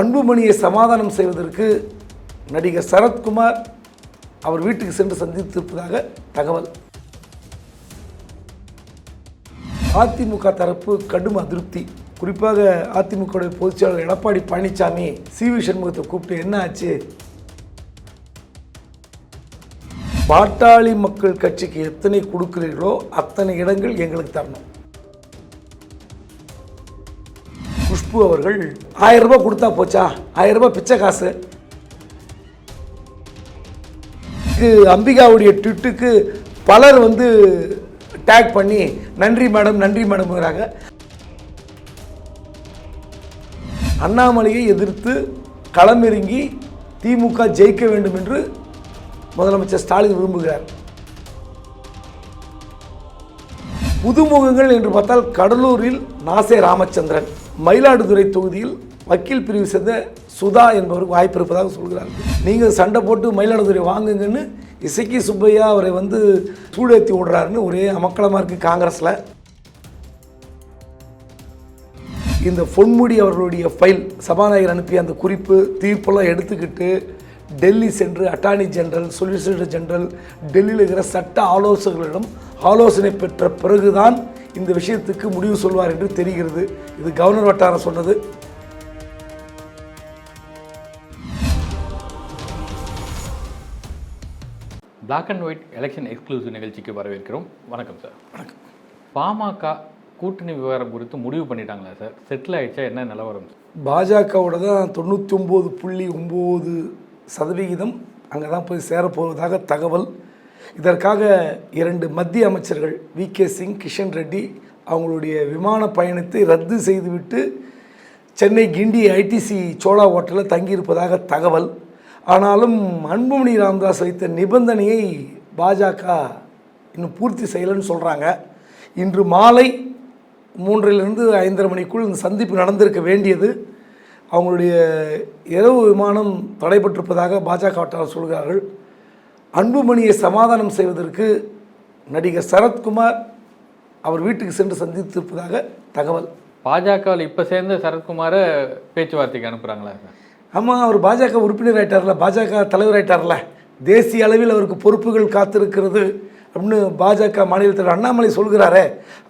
அன்புமணியை சமாதானம் செய்வதற்கு நடிகர் சரத்குமார் அவர் வீட்டுக்கு சென்று சந்தித்திருப்பதாக தகவல். அதிமுக தரப்பு கடும் அதிருப்தி. குறிப்பாக அதிமுக பொதுச்செயலாளர் எடப்பாடி பழனிசாமி சி வி சண்முகத்தை கூப்பிட்டு என்ன ஆச்சு? பாட்டாளி மக்கள் கட்சிக்கு எத்தனை கொடுக்கிறீர்களோ அத்தனை இடங்கள் எங்களுக்கு தரணும். குஷ்பு அவர்கள் ஆயிரம் ரூபாய் கொடுத்தா போச்சா? ஆயிரம் ரூபாய் பிச்சை காசு. அம்பிகாவுடைய ட்விட்டுக்கு பலர் வந்து டேக் பண்ணி நன்றி மேடம் நன்றி மேடம்ங்கிறாங்க அண்ணாமலையை எதிர்த்து களமிறங்கி திமுக ஜெயிக்க வேண்டும் என்று முதலமைச்சர் ஸ்டாலின் விரும்புகிறார். புதுமுகங்கள் என்று பார்த்தால் கடலூரில் நாசே ராமச்சந்திரன். மயிலாடுதுறை தொகுதியில் வக்கீல் பிரிவு சேர்ந்த சுதா என்பவருக்கு வாய்ப்பு இருப்பதாக சொல்கிறார்கள். நீங்கள் சண்டை போட்டு மயிலாடுதுறை வாங்குங்கன்னு இசக்கி சுப்பையா அவரை வந்து சூடேற்றி விடுறாருன்னு ஒரே அமக்களமாக இருக்குது காங்கிரஸில். இந்த பொன்முடி அவர்களுடைய ஃபைல் சபாநாயகர் அனுப்பிய அந்த குறிப்பு தீர்ப்பெல்லாம் எடுத்துக்கிட்டு டெல்லி சென்று அட்டார்னி ஜெனரல் சொலிசிட்டர் ஜெனரல் டெல்லியில் இருக்கிற சட்ட ஆலோசகர்களிடம் ஆலோசனை பெற்ற பிறகுதான் இந்த விஷயத்துக்கு முடிவு சொல்வார் என்று தெரிகிறது. இது கவர்னர் வட்டாரம் சொன்னது. Black and white election exclusive நிகழ்ச்சிக்கு வரவேற்கிறோம். வணக்கம் சார் வணக்கம். பாமக கூட்டணி விவகாரம் குறித்து முடிவு பண்ணிட்டாங்களா சார் செட்டில் ஆயிடுச்சா? என்ன நிலவரம் பாஜகவோட தான் தொண்ணூற்றி ஒம்பது புள்ளி ஒம்பது சதவிகிதம் அங்கே தான் போய் சேரப்போவதாக தகவல். இதற்காக இரண்டு மத்திய அமைச்சர்கள் வி கே சிங் கிஷன் ரெட்டி அவங்களுடைய விமான பயணத்தை ரத்து செய்துவிட்டு சென்னை கிண்டி ஐடிசி சோழா ஹோட்டலில் தங்கியிருப்பதாக தகவல். ஆனாலும் அன்புமணி ராமதாஸ் வைத்த நிபந்தனையை பாஜக இன்னும் பூர்த்தி செய்யலைன்னு சொல்கிறாங்க இன்று மாலை மூன்றிலிருந்து ஐந்தரை மணிக்குள் இந்த சந்திப்பு நடந்திருக்க வேண்டியது. அவங்களுடைய இரவு விமானம் தடைபட்டிருப்பதாக பாஜக வட்டாரம் சொல்கிறார்கள். அன்புமணியை சமாதானம் செய்வதற்கு நடிகர் சரத்குமார் அவர் வீட்டுக்கு சென்று சந்தித்திருப்பதாக தகவல். பாஜகவில் இப்போ சேர்ந்த சரத்குமாரை பேச்சுவார்த்தைக்கு அனுப்புகிறாங்களா ஆமாம் அவர் பாஜக உறுப்பினர் ஆயிட்டார்ல பாஜக தலைவர் ஆயிட்டார்ல. தேசிய அளவில் அவருக்கு பொறுப்புகள் காத்திருக்கிறது அப்படின்னு பாஜக மாநில தலைவர் அண்ணாமலை சொல்கிறாரே.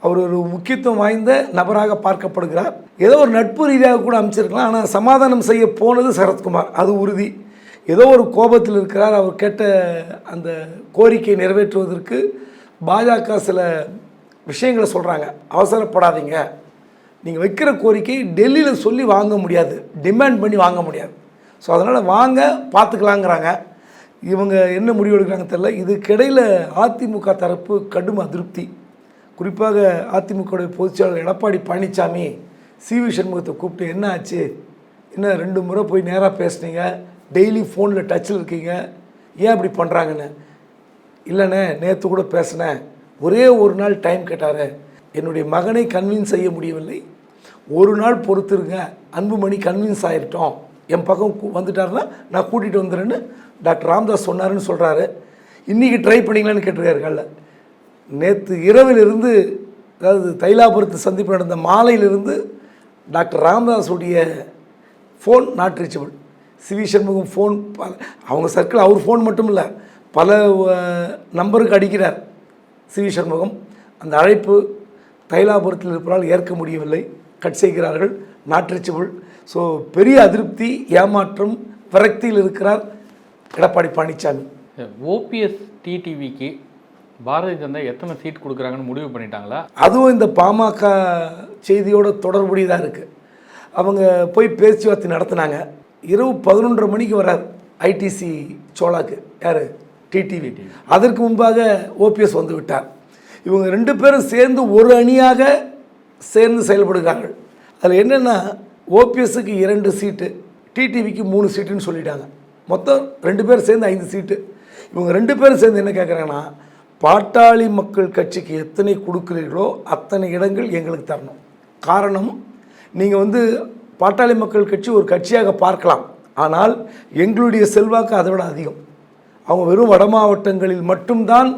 அவர் ஒரு முக்கியத்துவம் வாய்ந்த நபராக பார்க்கப்படுகிறார். ஏதோ ஒரு நட்பு ரீதியாக கூட அமைச்சிருக்கலாம் ஆனால் சமாதானம் செய்ய போனது சரத்குமார். அது உறுதி. ஏதோ ஒரு கோபத்தில் இருக்கிறார். அவர் கேட்ட அந்த கோரிக்கையை நிறைவேற்றுவதற்கு பாஜக சில விஷயங்களை சொல்கிறாங்க அவசரப்படாதீங்க. நீங்கள் வைக்கிற கோரிக்கை டெல்லியில் சொல்லி வாங்க முடியாது. டிமாண்ட் பண்ணி வாங்க முடியாது. ஸோ அதனால் வாங்க பார்த்துக்கலாங்கிறாங்க. இவங்க என்ன முடிவு எடுக்கிறாங்க தெரில இதுக்கிடையில் அதிமுக தரப்பு கடும் அதிருப்தி. குறிப்பாக அதிமுகவுடைய பொதுச்செயலாளர் எடப்பாடி பழனிசாமி சி வி சண்முகத்தை கூப்பிட்டு என்ன ஆச்சு? என்ன ரெண்டு முறை போய் நேராக பேசுனீங்க? டெய்லி ஃபோனில் டச்சில் இருக்கீங்க. ஏன் அப்படி பண்ணுறாங்கன்னு இல்லைண்ணே நேற்று கூட பேசினேன் ஒரே ஒரு நாள் டைம் கேட்டார். என்னுடைய மகனை கன்வின்ஸ் செய்ய முடியவில்லை. ஒரு நாள் பொறுத்துருங்க. அன்புமணி கன்வின்ஸ் ஆகிட்டோம் என் பக்கம் வந்துட்டாருன்னா நான் கூட்டிகிட்டு வந்துடுறேன்னு டாக்டர் ராம்தாஸ் சொன்னாருன்னு சொல்கிறாரு இன்றைக்கி ட்ரை பண்ணிங்களான்னு கேட்டிருக்காருக்கல்ல நேற்று இரவிலிருந்து அதாவது தைலாபுரத்து சந்திப்பு நடந்த மாலையிலிருந்து doctor ராமதாஸுடைய phone not reachable CV Shanmugam phone அவங்க சர்க்கிள் அவர் ஃபோன் மட்டும் இல்லை பல நம்பருக்கு அடிக்கிறார் சிவி சண்முகம். அந்த அழைப்பு தைலாபுரத்தில் இருப்பதால் ஏற்க முடியவில்லை. கட் செய்கிறார்கள். நாட் ரீச்சபிள் ஸோ பெரிய அதிருப்தி ஏமாற்றம் விரக்தியில் இருக்கிறார் எடப்பாடி பழனிசாமி ஓபிஎஸ் டிடிவிக்கு பாரதிய ஜனதா எத்தனை சீட் கொடுக்குறாங்கன்னு முடிவு பண்ணிட்டாங்களா? அதுவும் இந்த பாமக செய்தியோட தொடர்புடையதாக இருக்குது அவங்க போய் பேச்சுவார்த்தை நடத்தினாங்க. இரவு பதினொன்றரை மணிக்கு வரார் ஐடிசி சோலாக்கு. யார்? டிடிவி அதற்கு முன்பாக ஓபிஎஸ் வந்து விட்டார். இவங்க ரெண்டு பேரும் சேர்ந்து ஒரு அணியாக சேர்ந்து செயல்படுகிறார்கள். அதில் என்னென்னா ஓபிஎஸ்க்கு இரண்டு சீட்டு டிடிவிக்கு மூணு சீட்டுன்னு சொல்லிட்டாங்க. மொத்தம் ரெண்டு பேர் சேர்ந்து ஐந்து சீட்டு. இவங்க ரெண்டு பேரும் சேர்ந்து என்ன கேட்குறாங்கன்னா பாட்டாளி மக்கள் கட்சிக்கு எத்தனை கொடுக்கிறீர்களோ அத்தனை இடங்கள் எங்களுக்கு தரணும். காரணம் நீங்கள் வந்து பாட்டாளி மக்கள் கட்சி ஒரு கட்சியாக பார்க்கலாம். ஆனால் எங்களுடைய செல்வாக்கு அதை விட அதிகம். அவங்க வெறும் வட மாவட்டங்களில் மட்டும்தான்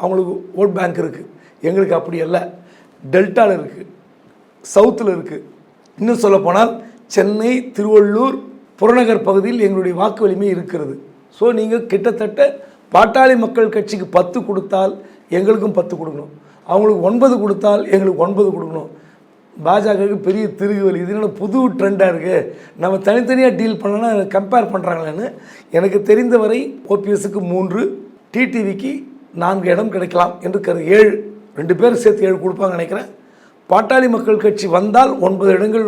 அவங்களுக்கு ஓட் பேங்க் இருக்குது எங்களுக்கு அப்படி அல்ல. டெல்டாவில் இருக்குது சவுத்தில் இருக்குது இன்னும் சொல்லப்போனால் சென்னை திருவள்ளூர் புறநகர் பகுதியில் எங்களுடைய வாக்கு வலிமை இருக்கிறது. ஸோ நீங்கள் கிட்டத்தட்ட பாட்டாளி மக்கள் கட்சிக்கு பத்து கொடுத்தால் எங்களுக்கும் பத்து கொடுக்கணும். அவங்களுக்கு ஒன்பது கொடுத்தால் எங்களுக்கு ஒன்பது கொடுக்கணும். பாஜகவுக்கு பெரிய திருகுவலி இதனால புது ட்ரெண்டாக இருக்குது நம்ம தனித்தனியாக டீல் பண்ணனா கம்பேர் பண்ணுறாங்களேன்னு எனக்கு தெரிந்தவரை ஓபிஎஸ்க்கு மூன்று டிடிவிக்கு நான்கு இடம் கிடைக்கலாம் என்று கரு ஏழு ரெண்டு பேர் சேர்த்து ஏழு கொடுப்பாங்க நினைக்கிறேன். பாட்டாளி மக்கள் கட்சி வந்தால் ஒன்பது இடங்கள்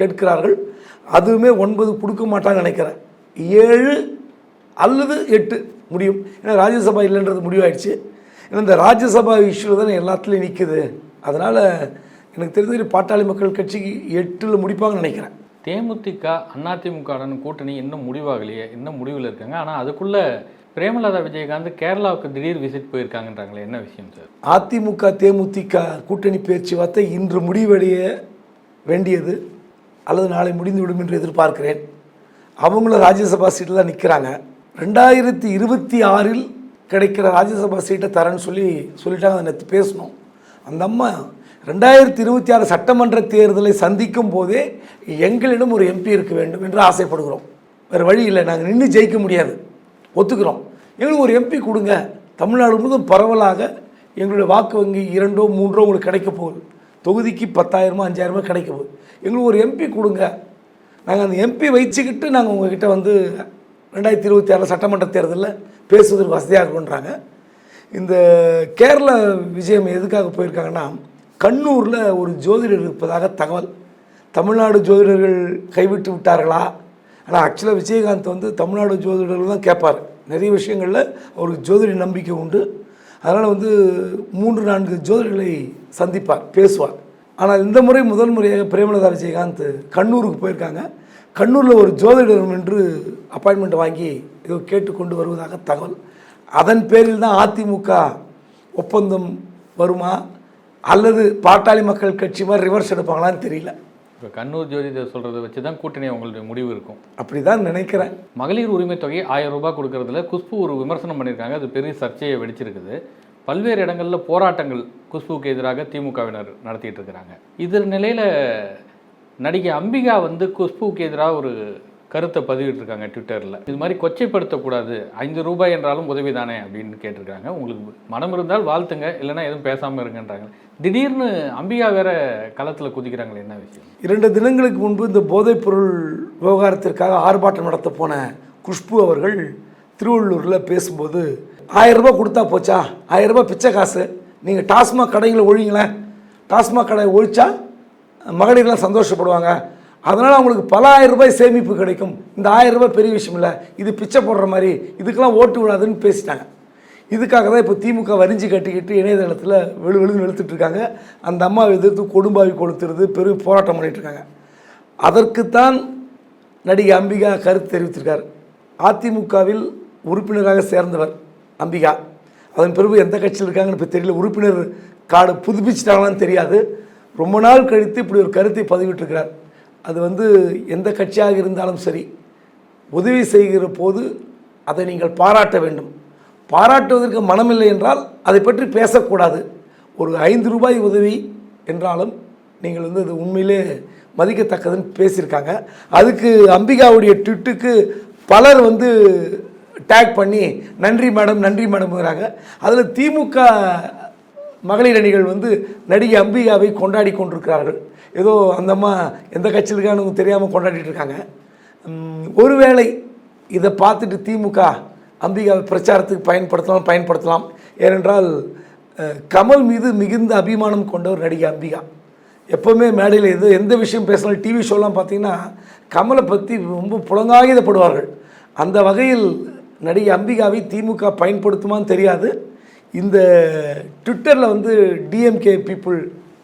கேட்கிறார்கள். அதுவுமே ஒன்பது கொடுக்க மாட்டாங்க நினைக்கிறேன். ஏழு அல்லது எட்டு முடியும். ஏன்னா ராஜ்யசபா இல்லைன்றது முடிவாயிடுச்சு. ஏன்னா இந்த ராஜ்யசபா இஷ்யூ தான் எல்லாத்துலேயும் நிற்குது அதனால் எனக்கு தெரிஞ்ச பாட்டாளி மக்கள் கட்சிக்கு எட்டில் முடிப்பாங்கன்னு நினைக்கிறேன். தேமுதிக அதிமுகவுடன் கூட்டணி இன்னும் முடிவாகலையே இன்னும் முடிவில் இருக்காங்க. ஆனால் அதுக்குள்ள பிரேமலதா விஜயகாந்த் கேரளாவுக்கு திடீர் விசிட் போயிருக்காங்கன்றாங்களே என்ன விஷயம் சார்? அதிமுக தேமுதிக கூட்டணி பேச்சுவார்த்தை இன்று முடிவடைய வேண்டியது அல்லது நாளை முடிந்துவிடும் என்று எதிர்பார்க்கிறேன். அவங்களும் ராஜ்யசபா சீட்டில் தான் நிற்கிறாங்க ரெண்டாயிரத்தி இருபத்தி ஆறில் கிடைக்கிற ராஜ்யசபா சீட்டை தரேன்னு சொல்லி சொல்லிட்டாங்க அதை நேற்று பேசணும். அந்த அம்மா ரெண்டாயிரத்தி இருபத்தி ஆறு சட்டமன்ற தேர்தலை சந்திக்கும் போதே எங்களிடம் ஒரு எம்பி இருக்க வேண்டும் என்று ஆசைப்படுகிறோம். வேறு வழி இல்லை. நாங்கள் நின்று ஜெயிக்க முடியாது. ஒத்துக்கிறோம். எங்களுக்கு ஒரு எம்பி கொடுங்க. தமிழ்நாடு முழுவதும் பரவலாக எங்களுடைய வாக்கு வங்கி இரண்டோ மூன்றோ உங்களுக்கு கிடைக்க போகுது. தொகுதிக்கு பத்தாயிரமோ அஞ்சாயிரமோ கிடைக்க போகுது. எங்களுக்கு ஒரு எம்பி கொடுங்க. நாங்கள் அந்த எம்பி வச்சுக்கிட்டு நாங்கள் உங்ககிட்ட வந்து ரெண்டாயிரத்தி இருபத்தி ஆறில் சட்டமன்ற தேர்தலில் பேசுவதற்கு வசதியாக இருக்குன்றாங்க. இந்த கேரள விஜயம் எதுக்காக போயிருக்காங்கன்னா கண்ணூரில் ஒரு ஜோதிடர் இருப்பதாக தகவல். தமிழ்நாடு ஜோதிடர்கள் கைவிட்டு விட்டார்களா? ஆனால் ஆக்சுவலாக விஜயகாந்த் வந்து தமிழ்நாடு ஜோதிடர்கள் தான் கேட்பார். நிறைய விஷயங்களில் அவருக்கு ஜோதிட நம்பிக்கை உண்டு. அதனால் வந்து மூன்று நான்கு ஜோதிடர்களை சந்திப்பார் பேசுவார். ஆனால் இந்த முறை முதல் முறையாக பிரேமலதா விஜயகாந்த் கண்ணூருக்கு போயிருக்காங்க. கண்ணூரில் ஒரு ஜோதிடர் என்று அப்பாயின்மெண்ட் வாங்கி ஏதோ கேட்டுக்கொண்டு வருவதாக தகவல். அதன் பேரில் தான் அதிமுக ஒப்பந்தம் வருமா? அல்லது பாட்டாளி மக்கள் கட்சி மாதிரி ரிவர்ஸ் எடுப்பாங்களான்னு தெரியல. இப்போ கண்ணூர் ஜோதிடர் சொல்கிறத வச்சு தான் கூட்டணி அவங்களுடைய முடிவு இருக்கும். அப்படி தான் நினைக்கிறேன். மகளிர் உரிமை தொகை ஆயிரம் ரூபாய் கொடுக்கறதுல குஷ்பு ஒரு விமர்சனம் பண்ணியிருக்காங்க. அது பெரிய சர்ச்சையை வெடிச்சிருக்குது. பல்வேறு இடங்களில் போராட்டங்கள் குஷ்புவுக்கு எதிராக திமுகவினர் நடத்திட்டு இருக்கிறாங்க. இது நிலையில் நடிகை அம்பிகா வந்து குஷ்புவுக்கு எதிராக ஒரு கருத்தை பதிவிட்டிருக்காங்க ட்விட்டரில். இது மாதிரி கொச்சைப்படுத்தக்கூடாது. ஐந்து ரூபாய் என்றாலும் உதவி தானே அப்படின்னு கேட்டிருக்காங்க. உங்களுக்கு மனம் இருந்தால் வாழ்த்துங்க இல்லைன்னா எதுவும் பேசாமல் இருங்கன்றாங்க. திடீர்னு அம்பிகா வேற களத்தில் குதிக்கிறாங்களே என்ன விஷயம்? இரண்டு தினங்களுக்கு முன்பு இந்த போதைப்பொருள் விவகாரத்திற்காக ஆர்ப்பாட்டம் நடத்த போன குஷ்பு அவர்கள் திருவள்ளூரில் பேசும்போது ஆயிரம் ரூபாய் கொடுத்தா போச்சா? ஆயிரம் ரூபாய் பிச்சை காசு. நீங்கள் டாஸ்மாக் கடைகளை ஒழிங்களேன். டாஸ்மாக் கடை ஒழிச்சா மகளிர்லாம் சந்தோஷப்படுவாங்க. அதனால் அவங்களுக்கு பல ஆயிரம் ரூபாய் சேமிப்பு கிடைக்கும். இந்த ஆயிரம் ரூபாய் பெரிய விஷயம் இல்லை. இது பிச்சை போடுற மாதிரி இதுக்கெல்லாம் ஓட்டு விடாதுன்னு பேசிட்டாங்க. இதுக்காக தான் இப்போ திமுக வரிஞ்சு கட்டிக்கிட்டு இணையதளத்தில் வெளு வெளுன்னு வெளுத்துட்டு இருக்காங்க. அந்த அம்மாவை எதிர்த்து கொடும்பாவி கொளுத்துறது பெரும் போராட்டம் பண்ணிகிட்ருக்காங்க இருக்காங்க. அதற்குத்தான் நடிகை அம்பிகா கருத்து தெரிவித்திருக்கார். அதிமுகவில் உறுப்பினராக சேர்ந்தவர் அம்பிகா. அதன் பிறகு எந்த கட்சியில் இருக்காங்கன்னு இப்போ தெரியல. உறுப்பினர் கார்டு புதுப்பிச்சிட்டாங்களான்னு தெரியாது. ரொம்ப நாள் கழித்து இப்படி ஒரு கருத்தை பதிவிட்டிருக்கிறார். அது வந்து எந்த கட்சியாக இருந்தாலும் சரி உதவி செய்கிற போது அதை நீங்கள் பாராட்ட வேண்டும். பாராட்டுவதற்கு மனமில்லை என்றால் அதை பற்றி பேசக்கூடாது. ஒரு ஐந்து ரூபாய் உதவி என்றாலும் நீங்கள் வந்து அது உண்மையிலே மதிக்கத்தக்கதுன்னு பேசியிருக்காங்க. அதுக்கு அம்பிகாவுடைய ட்விட்டுக்கு பலர் வந்து டேக் பண்ணி நன்றி மேடம் நன்றி மேடம்ங்கிறாங்க அதில் திமுக மகளிர் அணிகள் வந்து நடிகை அம்பிகாவை கொண்டாடி கொண்டிருக்கிறார்கள். ஏதோ அந்த அம்மா எந்த கட்சியில் இருக்கான்னு தெரியாமல் கொண்டாடிட்டு இருக்காங்க. ஒருவேளை இதை பார்த்துட்டு திமுக அம்பிகாவை பிரச்சாரத்துக்கு பயன்படுத்தலாம் பயன்படுத்தலாம். ஏனென்றால் கமல் மீது மிகுந்த அபிமானம் கொண்டவர் நடிகை அம்பிகா. எப்போவுமே மேடையில் எது எந்த விஷயம் பேசினாலும் டிவி ஷோலாம் பார்த்தீங்கன்னா கமலை பற்றி ரொம்ப புலங்காயுதப்படுவார்கள் அந்த வகையில் நடிகை அம்பிகாவை திமுக பயன்படுத்துமான்னு தெரியாது. இந்த ட்விட்டரில் வந்து டிஎம்கே பீப்புள்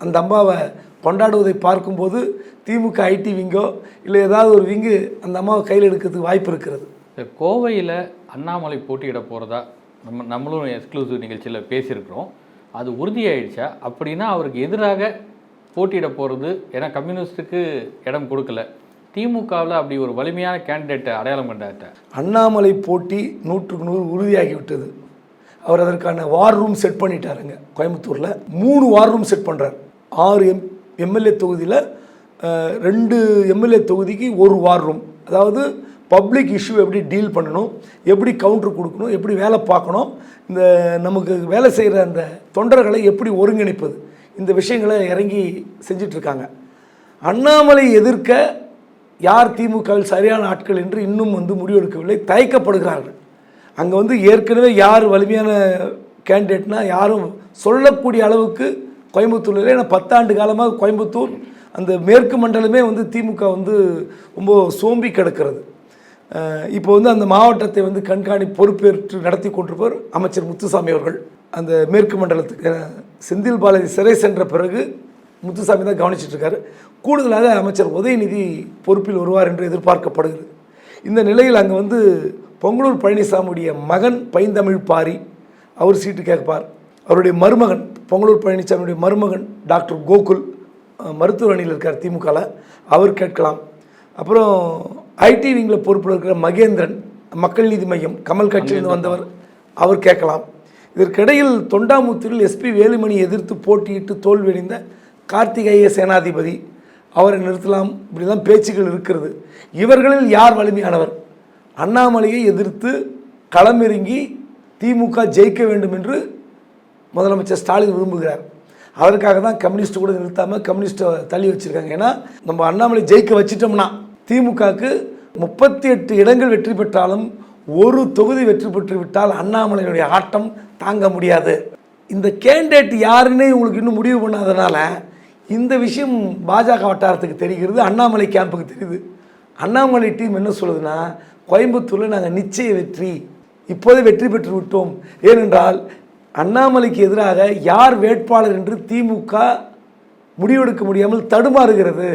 அந்த அம்மாவை கொண்டாடுவதை பார்க்கும்போது திமுக ஐடி விங்கோ இல்லை ஏதாவது ஒரு விங்கு அந்த அம்மாவை கையில் எடுக்கிறதுக்கு வாய்ப்பு இருக்கிறது. இந்த கோவையில் அண்ணாமலை போட்டியிட போகிறதா நம்ம நம்மளும் எக்ஸ்க்ளூசிவ் நிகழ்ச்சியில் பேசியிருக்கிறோம். அது உறுதியாயிடுச்சா? அப்படின்னா அவருக்கு எதிராக போட்டியிட போகிறது ஏன்னா கம்யூனிஸ்ட்டுக்கு இடம் கொடுக்கல. திமுகவில் அப்படி ஒரு வலிமையான கேண்டிடேட்டை அடையாளம் கண்டாட்ட அண்ணாமலை போட்டி நூற்றுக்கு நூறு உறுதியாகி விட்டது அவர் அதற்கான வார் ரூம் செட் பண்ணிட்டாருங்க கோயம்புத்தூரில். மூணு வார் ரூம் செட் பண்ணுறார் ஆறு எம் எம்எல்ஏ தொகுதியில் ரெண்டு எம்எல்ஏ தொகுதிக்கு ஒரு வார் ரூம் அதாவது பப்ளிக் இஷ்யூ எப்படி டீல் பண்ணணும் எப்படி கவுண்டர் கொடுக்கணும் எப்படி வேலை பார்க்கணும் இந்த நமக்கு வேலை செய்கிற அந்த தொண்டர்களை எப்படி ஒருங்கிணைப்பது இந்த விஷயங்களை இறங்கி செஞ்சிட்ருக்காங்க. அண்ணாமலை எதிர்க்க யார் திமுகவில் சரியான ஆட்கள் என்று இன்னும் வந்து முடிவெடுக்கவில்லை தயக்கப்படுகிறார்கள். அங்கே வந்து ஏற்கனவே யார் வலிமையான கேண்டிடேட்னா யாரும் சொல்லக்கூடிய அளவுக்கு கோயம்புத்தூரில் ஏன்னா பத்தாண்டு காலமாக கோயம்புத்தூர் அந்த மேற்கு மண்டலமே வந்து திமுக வந்து ரொம்ப சோம்பி கிடக்கிறது. இப்போ வந்து அந்த மாவட்டத்தை வந்து கண்காணி பொறுப்பேற்று நடத்தி கொண்டிருப்பவர் அமைச்சர் முத்துசாமி அவர்கள். அந்த மேற்கு மண்டலத்துக்கு செந்தில் பாலாஜி சிறை சென்ற பிறகு முத்துசாமி தான் கவனிச்சிட்ருக்காரு கூடுதலாக அமைச்சர் உதயநிதி பொறுப்பில் வருவார் என்று எதிர்பார்க்கப்படுகிறது. இந்த நிலையில் அங்கே வந்து பொங்கலூர் பழனிசாமியுடைய மகன் பைந்தமிழ் பாரி அவர் சீட்டு கேட்பார். அவருடைய மருமகன் பொங்கலூர் பழனிசாமியுடைய மருமகன் டாக்டர் கோகுல் அணியில் இருக்கார் திமுகவில் அவர் கேட்கலாம். அப்புறம் ஐடி விங்கில் பொறுப்பில் இருக்கிற மகேந்திரன் மக்கள் நீதி மையம் கமல் கட்சியிலிருந்து வந்தவர் அவர் கேட்கலாம். இதற்கிடையில் தொண்டாமுத்தூரில் எஸ்பி வேலுமணி எதிர்த்து போட்டியிட்டு தோல்வியடைந்த கார்த்திகேய சேனாதிபதி அவரை நிறுத்தலாம். இப்படிலாம் பேச்சுகள் இருக்கிறது. இவர்களில் யார் வலிமையானவர்? அண்ணாமலையை எதிர்த்து களமிறங்கி திமுக ஜெயிக்க வேண்டும் என்று முதலமைச்சர் ஸ்டாலின் விரும்புகிறார். அதற்காக தான் கம்யூனிஸ்ட் கூட நிறுத்தாமல் கம்யூனிஸ்ட்டை தள்ளி வச்சுருக்காங்க. ஏன்னா நம்ம அண்ணாமலை ஜெயிக்க வச்சிட்டோம்னா திமுகவுக்கு முப்பத்தி எட்டு இடங்கள் வெற்றி பெற்றாலும் ஒரு தொகுதி வெற்றி பெற்று விட்டால் அண்ணாமலையுடைய ஆட்டம் தாங்க முடியாது. இந்த கேண்டிடேட் யாருன்னே உங்களுக்கு இன்னும் முடிவு பண்ணாதனால இந்த விஷயம் பாஜக வட்டாரத்துக்கு தெரிகிறது அண்ணாமலை கேம்புக்கு தெரியுது. அண்ணாமலை டீம் என்ன சொல்லுதுன்னா கோயம்புத்தூரில் நாங்கள் நிச்சய வெற்றி இப்போதே வெற்றி பெற்று விட்டோம். ஏனென்றால் அண்ணாமலைக்கு எதிராக யார் வேட்பாளர் என்று திமுக முடிவெடுக்க முடியாமல் தடுமாறுகிறது.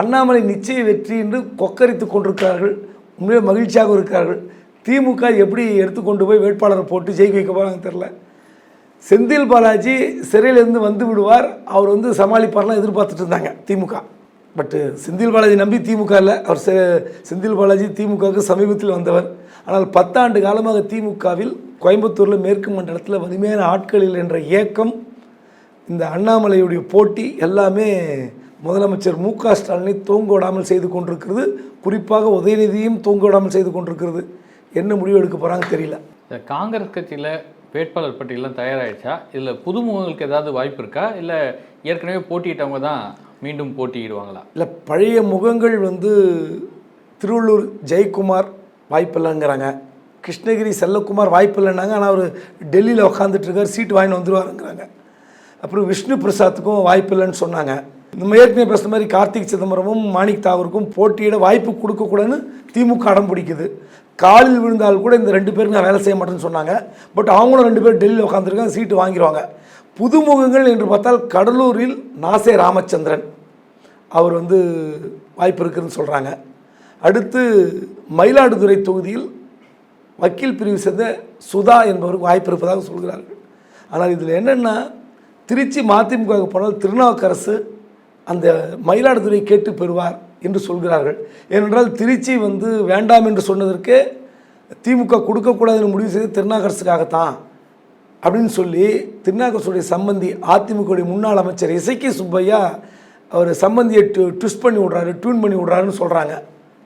அண்ணாமலை நிச்சய வெற்றி என்று கொக்கரித்து கொண்டிருக்கிறார்கள். உண்மையிலே மகிழ்ச்சியாக இருக்கிறார்கள். திமுக எப்படி எடுத்துக்கொண்டு போய் வேட்பாளரை போட்டு ஜெயிக்க வைக்க போகிறாங்க தெரில செந்தில் பாலாஜி சிறையிலேருந்து வந்து விடுவார். அவர் வந்து சமாளிப்பார்லாம் எதிர்பார்த்துட்டு இருந்தாங்க திமுக. பட்டு செந்தில் பாலாஜி நம்பி திமுக இல்லை. அவர் செந்தில் பாலாஜி திமுகவுக்கு சமீபத்தில் வந்தவர். ஆனால் பத்தாண்டு காலமாக திமுகவில் கோயம்புத்தூரில் மேற்கு மண்டலத்தில் வலிமையான ஆட்கள் இல்லை என்ற ஏக்கம் இந்த அண்ணாமலையுடைய போட்டி எல்லாமே முதலமைச்சர் மு க ஸ்டாலினை தூங்க விடாமல் செய்து கொண்டிருக்கிறது. குறிப்பாக உதயநிதியும் தூங்க விடாமல் செய்து கொண்டிருக்கிறது. என்ன முடிவு எடுக்க போகிறாங்க தெரியல. இந்த காங்கிரஸ் கட்சியில் வேட்பாளர் பட்டியலாம் தயாராகிடுச்சா இதில் புதுமுகங்களுக்கு ஏதாவது வாய்ப்பு இருக்கா? இல்லை ஏற்கனவே போட்டியிட்டவங்க தான் மீண்டும் போட்டியிடுவாங்களா? இல்லை பழைய முகங்கள் வந்து திருவள்ளூர் ஜெயக்குமார் வாய்ப்பில்லைங்கிறாங்க கிருஷ்ணகிரி செல்லக்குமார் வாய்ப்பில்லைன்னாங்க ஆனால் அவர் டெல்லியில் உட்காந்துட்டுருக்கார் சீட்டு வாங்கிட்டு வந்துருவாருங்கிறாங்க. அப்புறம் விஷ்ணு பிரசாத்துக்கும் வாய்ப்பு இல்லைன்னு சொன்னாங்க. நம்ம ஏற்கனவே பேசுகிற மாதிரி கார்த்திக் சிதம்பரமும் மாணிக் தாகூருக்கும் போட்டியிட வாய்ப்பு கொடுக்கக்கூடாதுன்னு திமுக அடம் பிடிக்குது. காலில் விழுந்தால் கூட இந்த ரெண்டு பேரும் நான் வேலை செய்ய மாட்டேன்னு சொன்னாங்க. பட் அவங்களும் ரெண்டு பேரும் டெல்லியில் உட்காந்துருக்காங்க சீட்டு வாங்கிடுவாங்க புதுமுகங்கள் என்று பார்த்தால் கடலூரில் நாசே ராமச்சந்திரன் அவர் வந்து வாய்ப்பு இருக்குதுன்னு சொல்கிறாங்க அடுத்து மயிலாடுதுறை தொகுதியில் வக்கீல் பிரிவு சேர்ந்த சுதா என்பவருக்கு வாய்ப்பு இருப்பதாக சொல்கிறார்கள். ஆனால் இதில் என்னென்னா திருச்சி மதிமுக போனால் திருநாவுக்கரசு அந்த மயிலாடுதுறை கேட்டு பெறுவார் என்று சொல்கிறார்கள். ஏனென்றால் திருச்சி வந்து வேண்டாம் என்று சொன்னதற்கு திமுக கொடுக்கக்கூடாதுன்னு முடிவு செய்து திருநாகரசுக்காகத்தான் அப்படின்னு சொல்லி திருநாகரசுடைய சம்பந்தி அதிமுகவுடைய முன்னாள் அமைச்சர் இசைக்கி சுப்பையா அவர் சம்பந்தியை டு ட்விஸ்ட் பண்ணி விட்றாரு டியூன் பண்ணி விட்றாருன்னு சொல்கிறாங்க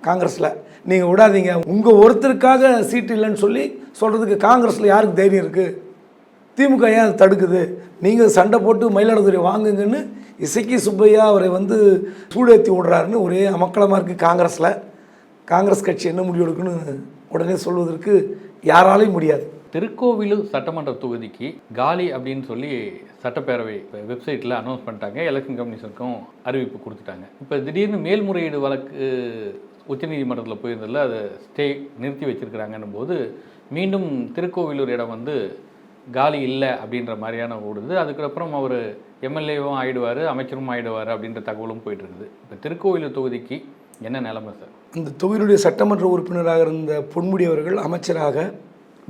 காங்கிரஸில். நீங்கள் விடாதீங்க. உங்கள் ஒருத்தருக்காக சீட்டு இல்லைன்னு சொல்லி சொல்கிறதுக்கு காங்கிரஸில் யாருக்கு தைரியம் இருக்குது திமுக ஏன் அதை தடுக்குது? நீங்கள் சண்டை போட்டு மயிலாடுதுறை வாங்குங்கன்னு இசைக்கு சுப்பையா அவரை வந்து சூடேற்றி விடுறாருன்னு ஒரே அமக்களமாக இருக்குது காங்கிரஸில். காங்கிரஸ் கட்சி என்ன முடிவு எடுக்குன்னு உடனே சொல்வதற்கு யாராலையும் முடியாது. திருக்கோவிலூர் சட்டமன்ற தொகுதிக்கு காலி அப்படின்னு சொல்லி சட்டப்பேரவை வெப்சைட்டில் அனௌன்ஸ் பண்ணிட்டாங்க. எலெக்ஷன் கமிஷனுக்கும் அறிவிப்பு கொடுத்துட்டாங்க. இப்போ திடீர்னு மேல்முறையீடு வழக்கு உச்சநீதிமன்றத்தில் போயிருந்ததில் அதை ஸ்டே நிறுத்தி வச்சிருக்கிறாங்கன்னும் போது மீண்டும் திருக்கோவிலூர் இடம் வந்து காலி இல்லை அப்படின்ற மாதிரியான ஓடுது. அதுக்கப்புறம் அவர் எம்எல்ஏவும் ஆயிடுவார் அமைச்சரும் ஆகிடுவார் அப்படின்ற தகவலும் போயிட்டுருக்குது. இப்போ திருக்கோவிலூர் தொகுதிக்கு என்ன நிலைமை சார்? இந்த தொகுதியுடைய சட்டமன்ற உறுப்பினராக இருந்த பொன்முடி அவர்கள் அமைச்சராக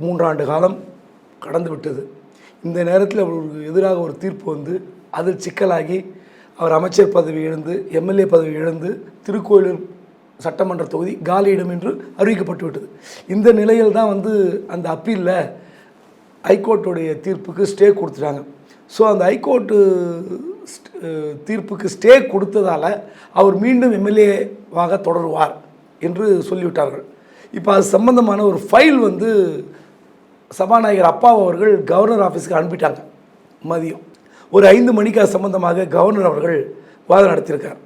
மூன்றாண்டு காலம் கடந்து விட்டது. இந்த நேரத்தில் அவருக்கு எதிராக ஒரு தீர்ப்பு வந்து அதில் சிக்கலாகி அவர் அமைச்சர் பதவி இழந்து எம்எல்ஏ பதவி இழந்து திருக்கோயிலூர் சட்டமன்ற தொகுதி காலியிடம் என்று அறிவிக்கப்பட்டுவிட்டது. இந்த நிலையில் தான் வந்து அந்த அப்பீலில் ஹைகோர்ட்டுடைய தீர்ப்புக்கு ஸ்டே கொடுத்துட்டாங்க. ஸோ அந்த ஹைகோர்ட்டு தீர்ப்புக்கு ஸ்டே கொடுத்ததால் அவர் மீண்டும் எம்எல்ஏவாக தொடருவார் என்று சொல்லிவிட்டார்கள். இப்போ அது சம்பந்தமான ஒரு ஃபைல் வந்து சபாநாயகர் அப்பா அவர்கள் கவர்னர் ஆஃபீஸ்க்கு அனுப்பிட்டாங்க மதியம். ஒரு ஐந்து மணிக்கு அது சம்பந்தமாக கவர்னர் அவர்கள் வாதம் நடத்தியிருக்கார்.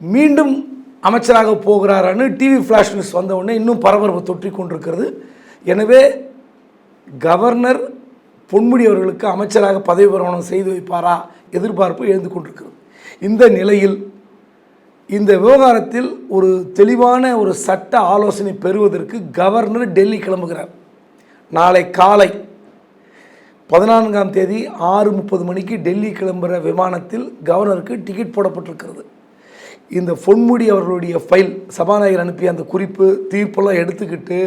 மீண்டும் அமைச்சராக போகிறாரான்னு டிவி ஃப்ளாஷ் நியூஸ் வந்தவுடனே இன்னும் பரபரப்பு தொற்றி கொண்டிருக்கிறது எனவே கவர்னர் பொன்முடி அவர்களுக்கு அமைச்சராக பதவி பிரமாணம் செய்து வைப்பாரா? எதிர்பார்ப்பு எழுந்து கொண்டிருக்கிறது. இந்த நிலையில் இந்த விவகாரத்தில் ஒரு தெளிவான ஒரு சட்ட ஆலோசனை பெறுவதற்கு கவர்னர் டெல்லி கிளம்புகிறார். நாளை காலை பதினான்காம் தேதி ஆறு முப்பது மணிக்கு டெல்லி கிளம்புகிற விமானத்தில் கவர்னருக்கு டிக்கெட் போடப்பட்டிருக்கிறது. இந்த பொன்முடி அவர்களுடைய ஃபைல் சபாநாயகர் அனுப்பிய அந்த குறிப்பு தீர்ப்பெல்லாம் எடுத்துக்கிட்டு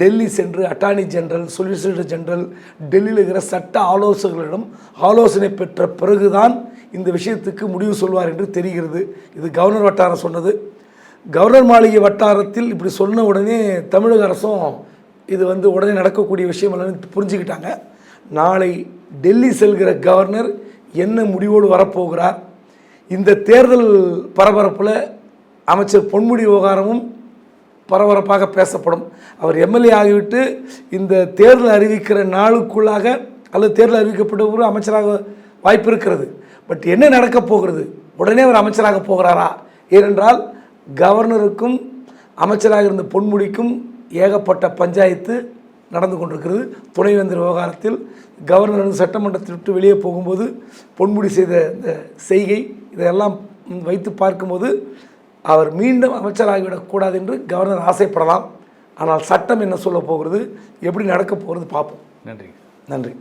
டெல்லி சென்று அட்டார்னி ஜெனரல் சொலிசிட்டர் ஜெனரல் டெல்லியில் இருக்கிற சட்ட ஆலோசகர்களிடம் ஆலோசனை பெற்ற பிறகுதான் இந்த விஷயத்துக்கு முடிவு சொல்வார் என்று தெரிகிறது. இது கவர்னர் வட்டாரம் சொன்னது. கவர்னர் மாளிகை வட்டாரத்தில் இப்படி சொன்ன உடனே தமிழக அரசும் இது வந்து உடனே நடக்கக்கூடிய விஷயம் இல்லைன்னு புரிஞ்சுக்கிட்டாங்க. நாளை டெல்லி செல்கிற கவர்னர் என்ன முடிவோடு வரப்போகிறார்? இந்த தேர்தல் பரபரப்பில் அமைச்சர் பொன்முடி விவகாரமும் பரபரப்பாக பேசப்படும். அவர் எம்எல்ஏ ஆகிவிட்டு இந்த தேர்தல் அறிவிக்கிற நாளுக்குள்ளாக அல்லது தேர்தல் அறிவிக்கப்பட்ட ஒரு அமைச்சராக வாய்ப்பு இருக்கிறது. பட் என்ன நடக்கப் போகிறது? உடனே அவர் அமைச்சராக போகிறாரா? ஏனென்றால் கவர்னருக்கும் அமைச்சராக இருந்த பொன்முடிக்கும் ஏகப்பட்ட பஞ்சாயத்து நடந்து கொண்டிருக்கிறது. துணைவேந்தர் விவகாரத்தில் கவர்னர் சட்டமன்றத்தை விட்டு வெளியே போகும்போது பொன்முடி செய்த இந்த செய்கை இதையெல்லாம் வைத்து பார்க்கும்போது அவர் மீண்டும் அமைச்சராகிவிடக்கூடாது என்று கவர்னர் ஆசைப்படலாம். ஆனால் சட்டம் என்ன சொல்ல போகிறது? எப்படி நடக்கப் போகிறது? பார்ப்போம். நன்றி. நன்றி.